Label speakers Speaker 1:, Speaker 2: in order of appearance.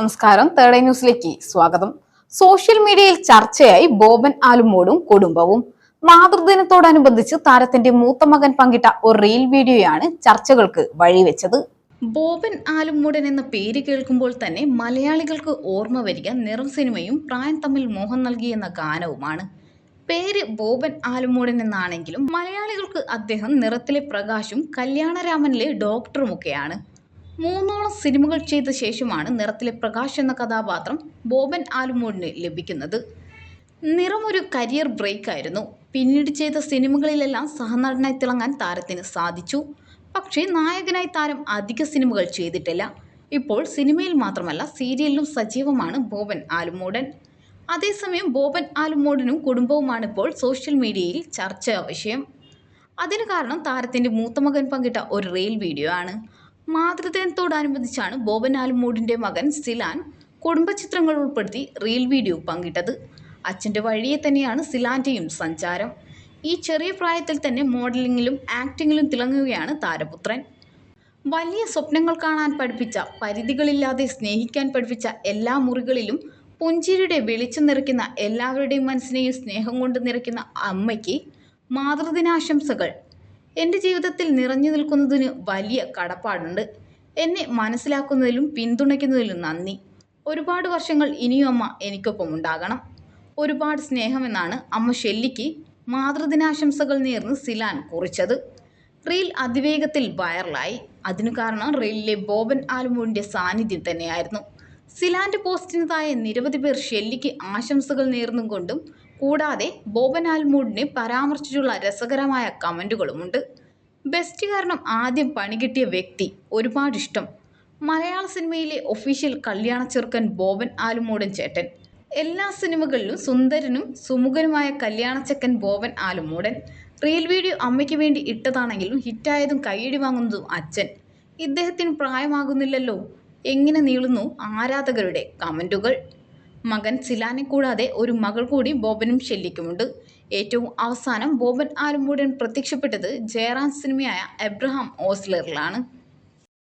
Speaker 1: നമസ്കാരം. Third eye ന്യൂസിലേക്ക് സ്വാഗതം. സോഷ്യൽ മീഡിയയിൽ ചർച്ചയായി ബോബൻ ആലുമോടും കുടുംബവും. മാതൃദിനത്തോടനുബന്ധിച്ച് താരത്തിന്റെ മൂത്ത മകൻ പങ്കിട്ട ഒരു റീൽ വീഡിയോയാണ് ചർച്ചകൾക്ക് വഴിവെച്ചത്. ബോബൻ ആലുമൂടൻ എന്ന പേര് കേൾക്കുമ്പോൾ തന്നെ മലയാളികൾക്ക് ഓർമ്മ വരിക നിറം സിനിമയും പ്രായം തമ്മിൽ മോഹം നൽകിയെന്ന ഗാനവുമാണ്. പേര് ബോബൻ ആലുമൂടൻ എന്നാണെങ്കിലും മലയാളികൾക്ക് അദ്ദേഹം നിറത്തിലെ പ്രകാശും കല്യാണരാമനിലെ ഡോക്ടറുമൊക്കെയാണ്. മൂന്നോളം സിനിമകൾ ചെയ്ത ശേഷമാണ് നിറത്തിലെ പ്രകാശ് എന്ന കഥാപാത്രം ബോബൻ ആലുമൂടിന് ലഭിക്കുന്നത്. നിറം ഒരു കരിയർ ബ്രേക്ക് ആയിരുന്നു പിന്നീട് ചെയ്ത സിനിമകളിലെല്ലാം സഹനടനായി തിളങ്ങാൻ താരത്തിന് സാധിച്ചു. പക്ഷേ നായകനായി താരം അധിക സിനിമകൾ ചെയ്തിട്ടില്ല. ഇപ്പോൾ സിനിമയിൽ മാത്രമല്ല സീരിയലിലും സജീവമാണ് ബോബൻ ആലുമൂടൻ. അതേസമയം ബോബൻ ആലുമോടനും കുടുംബവുമാണ് ഇപ്പോൾ സോഷ്യൽ മീഡിയയിൽ ചർച്ച വിഷയം. അതിന് കാരണം താരത്തിന്റെ മൂത്തമകൻ പങ്കിട്ട ഒരു റീൽ വീഡിയോ ആണ്. മാതൃദിനത്തോടനുബന്ധിച്ചാണ് ബോബൻ ആൽമൂടിന്റെ മകൻ സിലാൻ കുടുംബചിത്രങ്ങൾ ഉൾപ്പെടുത്തി റീൽ വീഡിയോ പങ്കിട്ടത്. അച്ഛന്റെ വഴിയെ തന്നെയാണ് സിലാന്റെയും സഞ്ചാരം. ഈ ചെറിയ പ്രായത്തിൽ തന്നെ മോഡലിങ്ങിലും ആക്ടിങ്ങിലും തിളങ്ങുകയാണ് താരപുത്രൻ. വലിയ സ്വപ്നങ്ങൾ കാണാൻ പഠിപ്പിച്ച പരിധികളില്ലാതെ സ്നേഹിക്കാൻ പഠിപ്പിച്ച എല്ലാ മുറികളിലും പുഞ്ചിരിയുടെ വെളിച്ചം നിറയ്ക്കുന്ന എല്ലാവരുടെയും മനസ്സിനെയും സ്നേഹം കൊണ്ട് നിറയ്ക്കുന്ന അമ്മയ്ക്ക് മാതൃദിനാശംസകൾ. എന്റെ ജീവിതത്തിൽ നിറഞ്ഞു നിൽക്കുന്നതിന് വലിയ കടപ്പാടുണ്ട്. എന്നെ മനസ്സിലാക്കുന്നതിലും പിന്തുണയ്ക്കുന്നതിലും നന്ദി. ഒരുപാട് വർഷങ്ങൾ ഇനിയും അമ്മ എനിക്കൊപ്പം ഉണ്ടാകണം. ഒരുപാട് സ്നേഹമെന്നാണ് അമ്മ ഷെല്ലിക്ക് മാതൃദിനാശംസകൾ നേർന്ന് സിലാൻ കുറിച്ചത്. റീൽ അതിവേഗത്തിൽ വൈറലായി. അതിനു കാരണം റീലിലെ ബോബൻ ആലുമുവിന്റെ സാന്നിധ്യം തന്നെയായിരുന്നു. സിലാന്റെ പോസ്റ്റിന് നിരവധി പേർ ഷെല്ലിക്ക് ആശംസകൾ നേർന്നും കൊണ്ടും കൂടാതെ ബോബൻ ആൽമൂഡിനെ പരാമർശിച്ചുള്ള രസകരമായ കമന്റുകളുമുണ്ട് ബെസ്റ്റ് കാരണം ആദ്യം പണി കിട്ടിയ വ്യക്തി ഒരുപാട് ഇഷ്ടം. മലയാള സിനിമയിലെ ഒഫീഷ്യൽ കല്യാണ ചെറുക്കൻ ബോബൻ ആലുമൂടൻ ചേട്ടൻ. എല്ലാ സിനിമകളിലും സുന്ദരനും സുമുഖനുമായ കല്യാണച്ചക്കൻ ബോബൻ ആലുമൂടൻ. റീൽ വീഡിയോ അമ്മയ്ക്ക് വേണ്ടി ഇട്ടതാണെങ്കിലും ഹിറ്റായതും കൈയടി വാങ്ങുന്നതും അച്ഛൻ. ഇദ്ദേഹത്തിന് പ്രായമാകുന്നില്ലല്ലോ. എങ്ങനെ നീളുന്നു ആരാധകരുടെ കമന്റുകൾ മകൻ സിലാനെ കൂടാതെ ഒരു മകൾ കൂടി ബോബനും ഷെല്ലിക്കുമുണ്ട് ഏറ്റവും അവസാനം ബോബൻ ആലുമൂടൻ പ്രത്യക്ഷപ്പെട്ടത് ജയറാം സിനിമയായ എബ്രഹാം ഓസ്ലറിലാണ്.